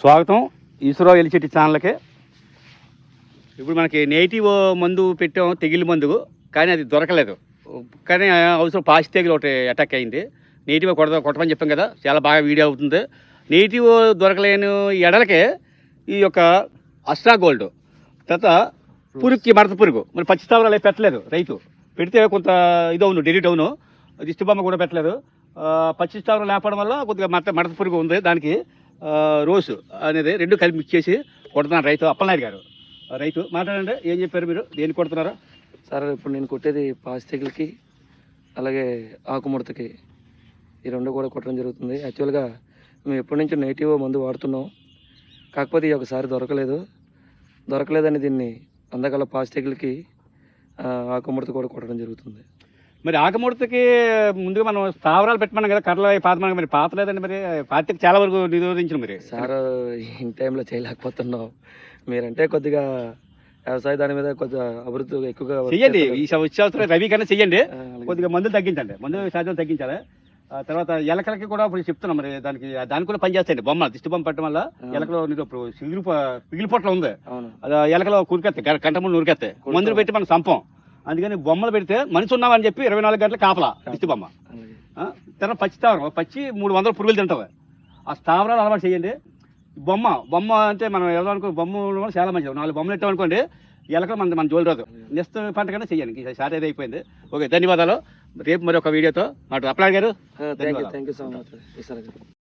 స్వాగతం ఇస్రో ఎలిచెట్టి ఛానల్కి. ఇప్పుడు మనకి నేటివ్ మందు పెట్టాం తెగిలి మందు కానీ అది దొరకలేదు. కానీ అవసరం పాసి తెగిలి ఒకటి అటాక్ అయింది. నేటివ్ కొడత కొట్టమని చెప్పాం కదా చాలా బాగా వీడియో అవుతుంది. నేటివ్ దొరకలేని ఎడలకే ఈ యొక్క అస్ట్రా గోల్డ్ తర్వాత పురుగుకి మడత పురుగు. మరి పచ్చి స్థావరాలు పెట్టలేదు రైతు. పెడితే కొంత ఇది అవును డెలిట్ అవును. దిష్టిబొమ్మ కూడా పెట్టలేదు. పచ్చి స్థావరం లేపడం వల్ల కొద్దిగా మడత మడత పురుగు ఉంది దానికి. రోసు అనేది రెండు కలిపి మిక్స్ చేసి కొడుతున్నారు రైతు అప్పలనాయుడు గారు. ఆ, రైతు మాట్లాడండి ఏం చెప్పారు మీరు? దేనికి కొడుతున్నారా? సార్ ఇప్పుడు నేను కొట్టేది పాస్తికలకి అలాగే ఆకుముడతకి ఈ రెండు కూడా కొట్టడం జరుగుతుంది. యాక్చువల్గా మేము ఎప్పటి నుంచో నెగిటివ్ మందు వాడుతున్నాం. కాకపోతే ఈ ఒకసారి దొరకలేదు. దొరకలేదని దీన్ని అందగల పాస్తికలకి ఆకుముడత కూడా కొట్టడం జరుగుతుంది. మరి ఆకముడతకి ముందుగా మనం స్థావరాలు పెట్టమన్నాం కదా కర్రలు పాత మరి పాత లేదండి మరి? పాతకి చాలా వరకు నిరోధించిన మరి. సార్ ఇన్ టైంలో చేయలేకపోతున్నాం. మీరంటే కొద్దిగా వ్యవసాయ దాని మీద కొద్దిగా అభివృద్ధి ఎక్కువగా చెయ్యండి. ఈ సంవత్సరం రవి కన్నా చెయ్యండి. కొద్దిగా మందులు తగ్గించండి. మందులు శాతం తగ్గించాలి. ఆ తర్వాత ఎలకలకి కూడా ఇప్పుడు చెప్తున్నాం మరి దానికి దానికి కూడా పనిచేస్తాయండి. బొమ్మ దిష్టి బొమ్మ పెట్టడం వల్ల. ఎలకలో ఇప్పుడు సిగిరి పిగిలిపోట్ల ఉంది. ఎలకలో కురికెత్తాయి. కంట ముందు ఉరికెత్తాయి కుడతాం. మందులు పెట్టి మనం సంపం. అందుకని బొమ్మలు పెడితే మనిషి ఉన్నామని చెప్పి ఇరవై నాలుగు గంటలు కాపలా దిష్టి బొమ్మ. తర్వాత పచ్చి స్థావరం పచ్చి మూడు వందల పురుగులు తింటాయి ఆ స్థావరాలు అలవాటు చేయండి. బొమ్మ బొమ్మ అంటే మనం ఎలా అనుకో బొమ్మ చాలా మంచిది. నాలుగు బొమ్మలు పెట్టామనుకోండి ఎలకలు మన మన జోలి రాదు. నెక్స్ట్ పంట కన్నా చెయ్యండి ఏది అయిపోయింది. ఓకే ధన్యవాదాలు. రేపు మరి ఒక వీడియోతో మాట అప్లాడ్ గారు థ్యాంక్ యూ సో మచ్